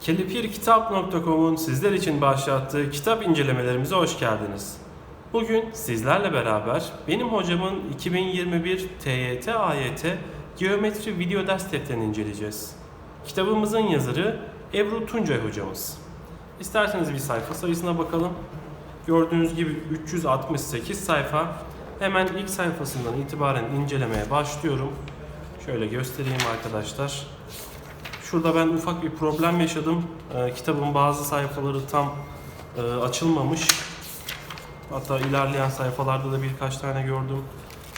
Kelepirkitap.com'un sizler için başlattığı kitap incelemelerimize hoş geldiniz. Bugün sizlerle beraber benim hocamın 2021 TYT AYT Geometri Video Ders Defterini inceleyeceğiz. Kitabımızın yazarı Ebru Tuncay hocamız. İsterseniz bir sayfa sayısına bakalım. Gördüğünüz gibi 368 sayfa. Hemen ilk sayfasından itibaren incelemeye başlıyorum. Şöyle göstereyim arkadaşlar. Şurada ben ufak bir problem yaşadım. Ee, kitabın bazı sayfaları tam e, açılmamış. Hatta ilerleyen sayfalarda da birkaç tane gördüm.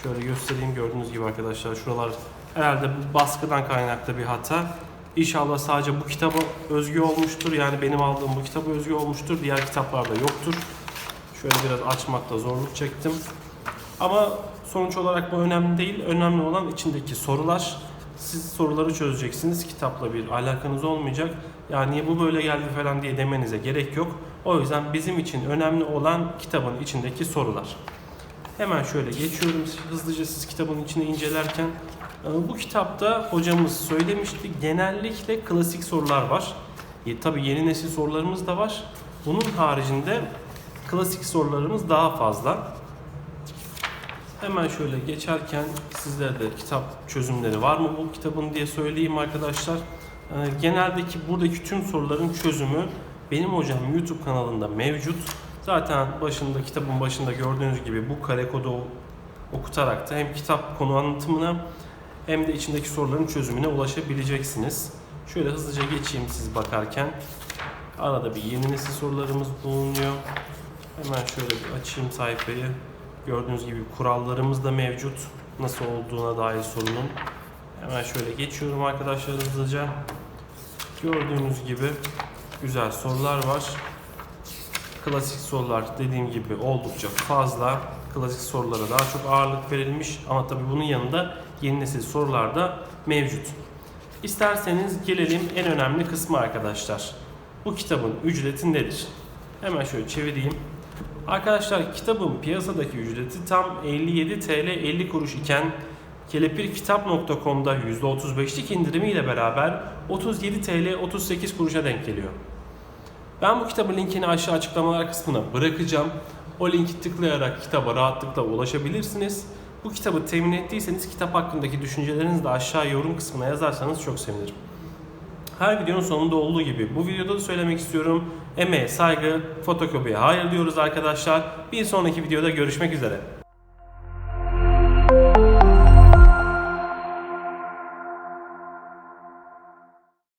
Şöyle göstereyim gördüğünüz gibi arkadaşlar. Şuralar herhalde bu baskıdan kaynaklı bir hata. İnşallah sadece bu kitaba özgü olmuştur. Yani benim aldığım bu kitaba özgü olmuştur. Diğer kitaplarda yoktur. Şöyle biraz açmakta zorluk çektim. Ama sonuç olarak bu önemli değil. Önemli olan içindeki sorular. Siz soruları çözeceksiniz. Kitapla bir alakanız olmayacak. Yani bu böyle geldi falan diye demenize gerek yok. O yüzden bizim için önemli olan kitabın içindeki sorular. Hemen şöyle geçiyorum hızlıca siz kitabın içini incelerken. Ee, Bu kitapta hocamız söylemişti genellikle klasik sorular var. E, tabii yeni nesil sorularımız da var. Bunun haricinde klasik sorularımız daha fazla. Hemen şöyle geçerken sizlere de kitap çözümleri var mı bu kitabın diye söyleyeyim arkadaşlar. Ee, Geneldeki buradaki tüm soruların çözümü benim hocam YouTube kanalında mevcut. Zaten başında kitabın başında gördüğünüz gibi bu kare kodu okutarak da hem kitap konu anlatımına hem de içindeki soruların çözümüne ulaşabileceksiniz. Şöyle hızlıca geçeyim siz bakarken. Arada bir yeni nesil sorularımız bulunuyor. Hemen şöyle bir açayım sayfayı. Gördüğünüz gibi kurallarımız da mevcut. Nasıl olduğuna dair sorunun. Hemen şöyle geçiyorum arkadaşlar hızlıca. Gördüğünüz gibi güzel sorular var. Klasik sorular dediğim gibi oldukça fazla. Klasik sorulara daha çok ağırlık verilmiş ama tabii bunun yanında yeni nesil sorular da mevcut. İsterseniz gelelim en önemli kısmı arkadaşlar. Bu kitabın ücreti nedir? Hemen şöyle çevireyim. Arkadaşlar kitabın piyasadaki ücreti tam 57 TL 50 kuruş iken kelepirkitap.com'da %35'lik indirimiyle beraber 37 TL 38 kuruşa denk geliyor. Ben bu kitabın linkini aşağı açıklamalar kısmına bırakacağım. O linki tıklayarak kitaba rahatlıkla ulaşabilirsiniz. Bu kitabı temin ettiyseniz kitap hakkındaki düşüncelerinizi de aşağı yorum kısmına yazarsanız çok sevinirim. Her videonun sonunda olduğu gibi bu videoda da söylemek istiyorum. Emeğe saygı, fotokopiye hayır diyoruz arkadaşlar. Bir sonraki videoda görüşmek üzere.